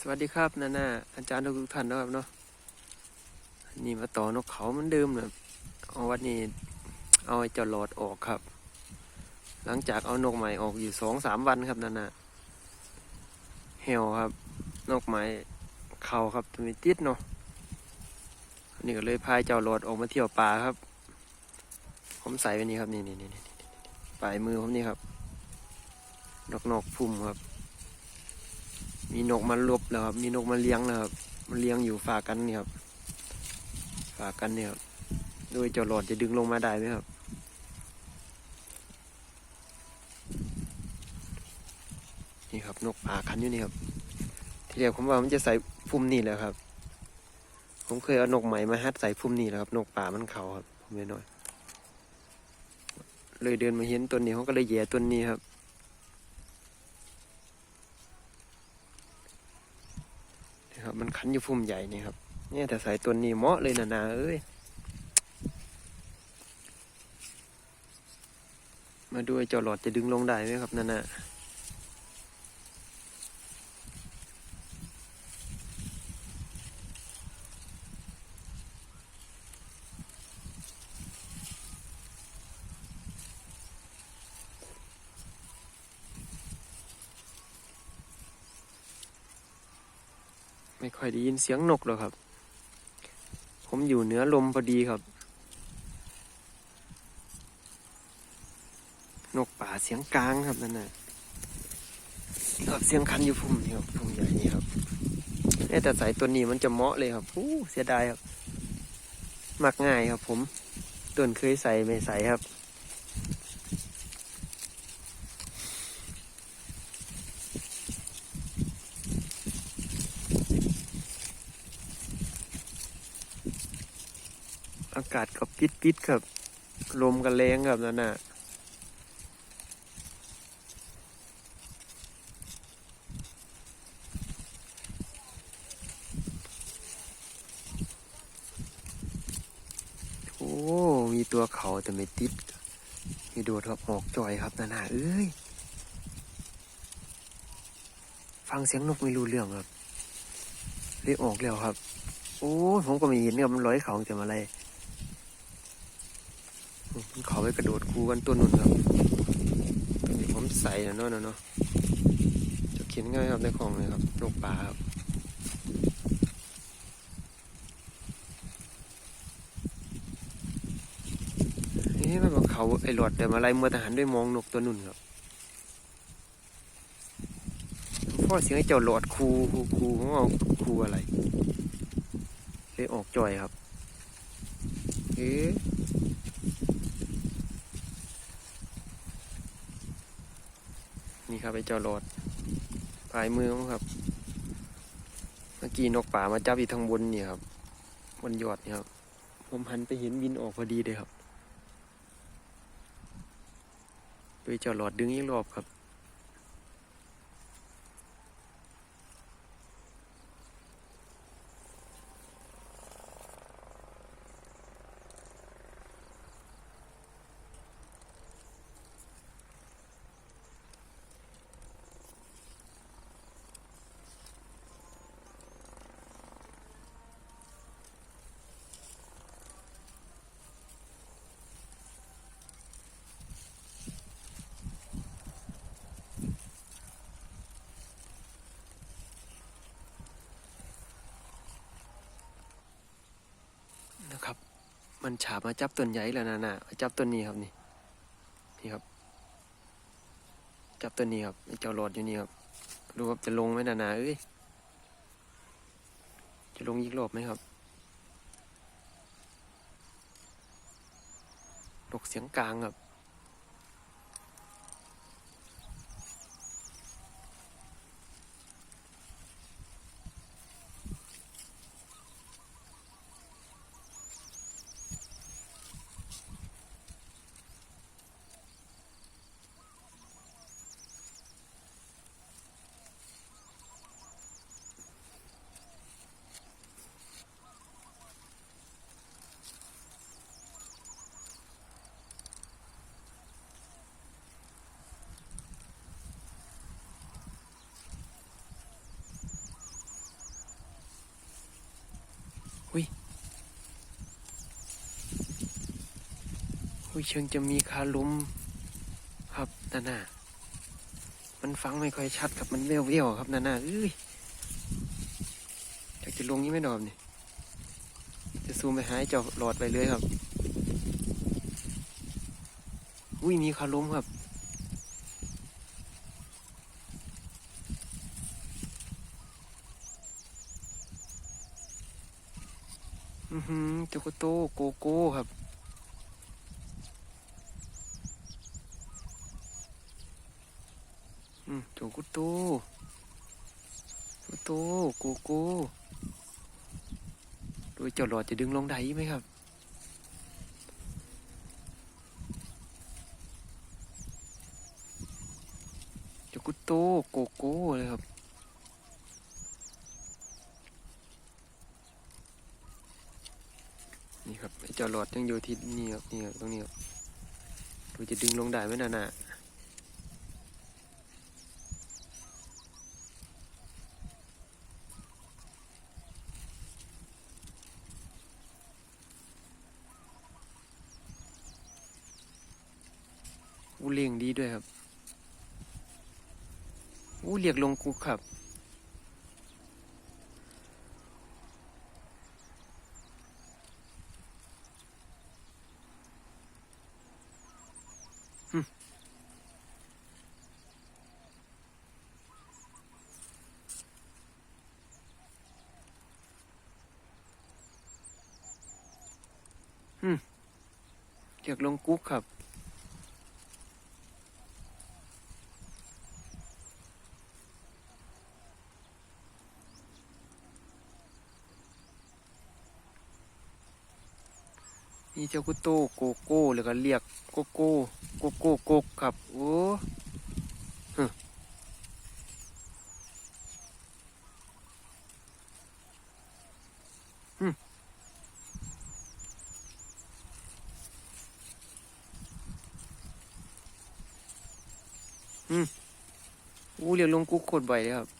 สวัสดีครับนานาอาจารย์ทุกท่านนะครับเนาะนี่มาต่อนกเขาเหมันเดิมนะเอาวันนี้เอาไอ้เจ้าหลอดออกครับ หลังจากเอานกใหม่ออกอยู่สองสามวันครับนานาเหี่ยวครับ นกใหม่เขาครับตัวนี้ติดเนาะนนี้ก็เลยพายเจ้าหลอดออกมาเที่ยวป่าครับ ผมใส่ไว้นี่ครับนี่นี่นี่นี่นี่ปลายมือผมนี่ครับนกนกพุ่มครับ มีนกมาลบแล้วครับ มีนกมาเลี้ยงแล้วครับ มันเลี้ยงอยู่ฝากกันนี่ครับ ฝากกันเนี่ยครับโดยเจ้าหลอดจะดึงลงมาได้ไหมครับ นี่ครับ นกป่าคันอยู่นี่ครับ ทีเดียวผมว่ามันจะใส่พุ่มนี่แหละครับ ผมเคยเอานกใหม่มาฮัดใส่พุ่มนี่แหละครับ นกป่ามันเขาครับผมไม่น้อย เลยเดินมาเห็นตัวนี้เขาก็เลยแย่ตัวนี้ครับมันคัน อยู่พุ่มใหญ่นี่ครับ เนี่ยแต่สายตัวนี้เหมาะเลยนะนาเอ้ย มาดูไอ้จอหลอดจะดึงลงได้ไหมครับนาน่ะ ไม่ค่อยได้ยินเสียงนกหรอกครับ ผมอยู่เหนือลมพอดีครับ นกป่าเสียงกลางครับนั่นน่ะครับเสียงคันอยู่พุ่มนี่ครับพุ่มใหญ่นี่ครับแต่สายตัวนี้มันจะเหมาะเลยครับอู้เสียดายครับ มักง่ายครับ ผมต้นเคยใส่ไม่ใส่ครับ อากาศก็ปิดปิดครับ ลมก็แรงครับนั่นน่ะโอ้ มีตัวเขาแต่ไม่ติด มีโดดครับออกจอยครับนานาเอ้ย ฟังเสียงนกไม่รู้เรื่องครับเลยออกแล้วครับ โอ้ ผมก็ไม่เห็นครับมันร้อยเขาจะมาอะไร เขาไปกระโดดคูกันตัวนุ่นครับตัวนี้ผมใส่นะเนาะเนาะเนาะจะเขียนง่ายครับในของเลยครับนกป่าครับนี่มันบอกเขาไอ้หลอดแต่มาไล่มัวทหารด้วยมองนกตัวนุ่นครับพ่อเสียงไอ้เจ้าหลอดคูคูคูของเอาคูอะไรเลยออกจอยครับ เอ๊ะ นี่ครับไอ้เจ้าหลอดปลายมือมั้งครับ เมื่อกี้นกป่ามาจับอีกทางบนนี่ครับบนยอดนี่ครับ ผมหันไปเห็นบินออกพอดีเลยครับโดยเจ้าหลอดดึงอีกรอบครับ มันฉาบมาจับต้นใหญ่แล้วนะน่ะจับต้นนี้ครับนี่ นี่ครับ จับต้นนี้ครับไอ้เจ้าหลอดอยู่นี่ครับดูครับจะลงไหมนะนาเอ้ยจะลงอีกรอบไหมครับลกเสียงกลางครับ หุยหุยเชิงจะมีคาลุมครับนั่นน่ะมันฟังไม่ค่อยชัดครับมันเวยวๆครับนั่นน่ะเอ้ยอยากจะลงนี้ไม่ดอมนี่จะซูมไปหายจ้าหลอดไปเลยครับ อุ้ยมีคาลุมครับ อือหือจโกโตโกโก้ครับ อืมจโกโตโจโกโตโกโก้โดยเจ้าหลอดจะดึงลงได้ไหมครับจโกโตโกโก้เลยครับ นี่ครับไอ้เจ้าหลอดยังอยู่ที่นี่ครับนี่ครับตรงนี้ครับดูจะดึงลงได้ไหมน่ะน่ะอู้เลี้ยงดีด้วยครับอู้เรียกลงกุกครับ เรียกลงกุ๊กครับ นี่เจ้ากุโตโกโก้แล้วก็เรียกโกโก้โกโก้โกกครับ โอ้ฮึอืมอู้เรียกลงกุ๊กโคตรบ่อยเลยครับ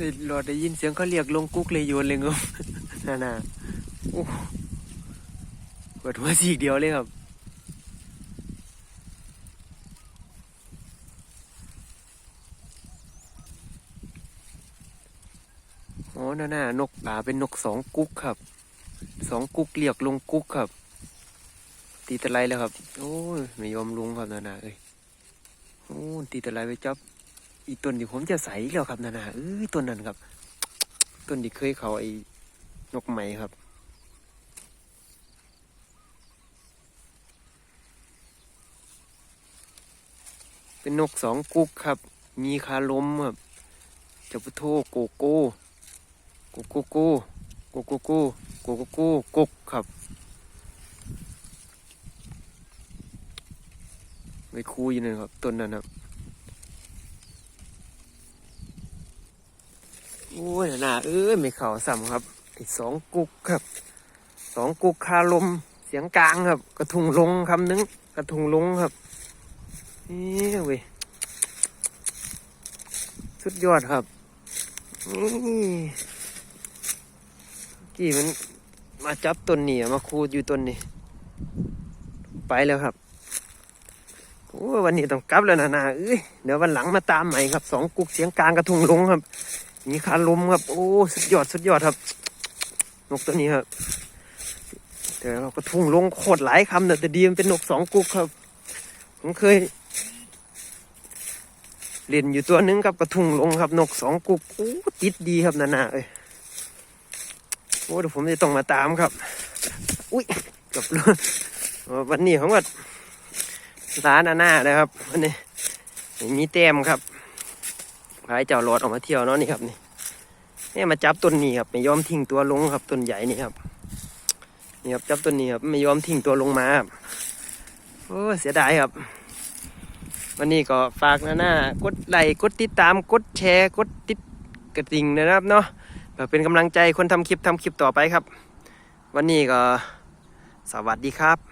ได้รอได้ยินเสียงเขาเรียกลงกุ๊กเลยโยนเลยงงน่าน่ะโอ้เปิดหัวสีกเดียวเลยครับอ๋อน่าน่ะนกป่าเป็นนกสองกุ๊กครับ สองกุ๊กเรียกลงกุ๊กครับ ตีตะไลแล้วครับ โอ้ยไม่ยอมลงครับนานาเอ้ยโอ้ตีตะไลไปจับ อีต้นที่ผมจะใส่แล้วครับนานาเอ้ยต้นนั้นครับ ต้นที่เคยเขาไอ้นกไหมครับเป็นนกสองกุ๊กครับ มีคาลมครับเจ้าพุทโธโกโก้โกโกโก้โกโกโก้โกโกโก้กกครับไปคูอยู่นั่ครับต้นนั้นครับ โอ้ยหนาเอ้ยไม่เข่าสัมครับสองกุกครับสองกุกคาลมเสียงกลางครับ กระทุงลงคำนึง กระทุงลงครับนี่เว้ยสุดยอดครับนี่โอเคกี้มันมาจับต้นนี่มาคูดอยู่ต้นนี้ไปแล้วครับโอ้วันนี้ต้องกลับแล้วนะนาเอ้ยเดี๋ยววันหลังมาตามใหม่ครับสองกุกเสียงกลางกระทุงลงครับ มีคาลมครับ โอ้สุดยอดสุดยอดครับ นกตัวนี้ครับเดี๋ยวเรากระทุ่งลงโคตรหลายคำแต่ดีมันเป็นนกสองกุกครับ ผมเคยเล่นอยู่ตัวหนึงกับกระทุ่งลงครับ นกสองกุกโอ้ติดดีครับนานาเอ้ยโอ้เดี๋ยวผมจะต้องมาตามครับ อุ้ยกับวันนี้ผมก็ร้านนานานะครับวันนี้มีแต้มครับ พายเจ้าหลอดออกมาเที่ยวเนาะนี่ครับนี่นี่มาจับต้นนี้ครับไม่ยอมทิ้งตัวลงครับต้นใหญ่นี่ครับนี่ครับจับต้นนี้ครับไม่ยอมทิ้งตัวลงมาครับโอ้เสียดายครับ วันนี้ก็ฝากนะหน้ากดไลค์กดติดตามกดแชร์กดติดกระดิ่งนะครับเนาะเพื่อเป็นกำลังใจคนทำคลิปทำคลิปต่อไปครับ วันนี้ก็สวัสดีครับ